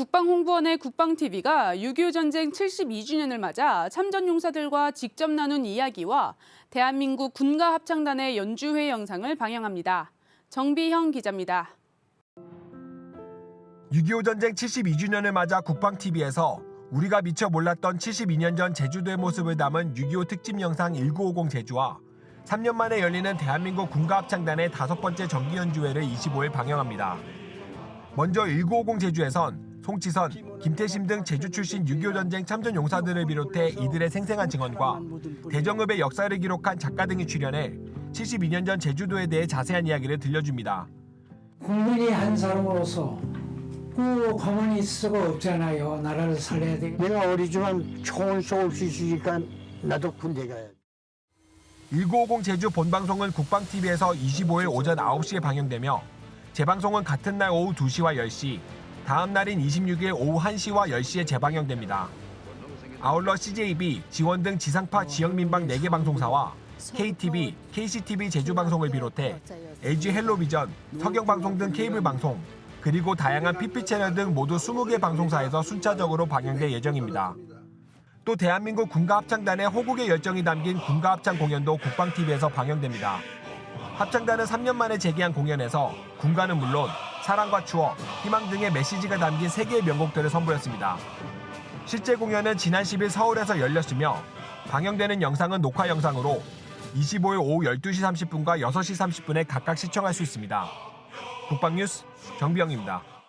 국방홍보원의 국방TV가 6.25 전쟁 72주년을 맞아 참전 용사들과 직접 나눈 이야기와 대한민국 군가 합창단의 연주회 영상을 방영합니다. 정비형 기자입니다. 6.25 전쟁 72주년을 맞아 국방TV에서 우리가 미처 몰랐던 72년 전 제주도의 모습을 담은 6.25 특집 영상 1950 제주와 3년 만에 열리는 대한민국 군가합창단의 다섯 번째 정기연주회를 25일 방영합니다. 먼저 1950 제주에선 송치선, 김태심 등 제주 출신 6.25 전쟁 참전 용사들을 비롯해 이들의 생생한 증언과 대정읍의 역사를 기록한 작가 등이 출연해 72년 전 제주도에 대해 자세한 이야기를 들려줍니다. 국민이 한 사람으로서 꼭 가만히 있을 수가 없잖아요. 나라를 살려야 되고. 내가 어리지만 총을 쏠 수 있으니까 나도 군대 가야 돼. 1950 제주 본방송은 국방TV에서 25일 오전 9시에 방영되며 재방송은 같은 날 오후 2시와 10시, 다음 날인 26일 오후 1시와 10시에 재방영됩니다. 아울러 CJB, 지원 등 지상파 지역 민방 4개 방송사와 KTV, KCTV 제주방송을 비롯해 LG 헬로비전, 서경방송 등 케이블 방송, 그리고 다양한 PP 채널 등 모두 20개 방송사에서 순차적으로 방영될 예정입니다. 또 대한민국 군가합창단의 호국의 열정이 담긴 군가합창 공연도 국방TV에서 방영됩니다. 합창단은 3년 만에 재개한 공연에서 군가는 물론 사랑과 추억, 희망 등의 메시지가 담긴 3개의 명곡들을 선보였습니다. 실제 공연은 지난 10일 서울에서 열렸으며 방영되는 영상은 녹화 영상으로 25일 오후 12시 30분과 6시 30분에 각각 시청할 수 있습니다. 국방뉴스 정비영입니다.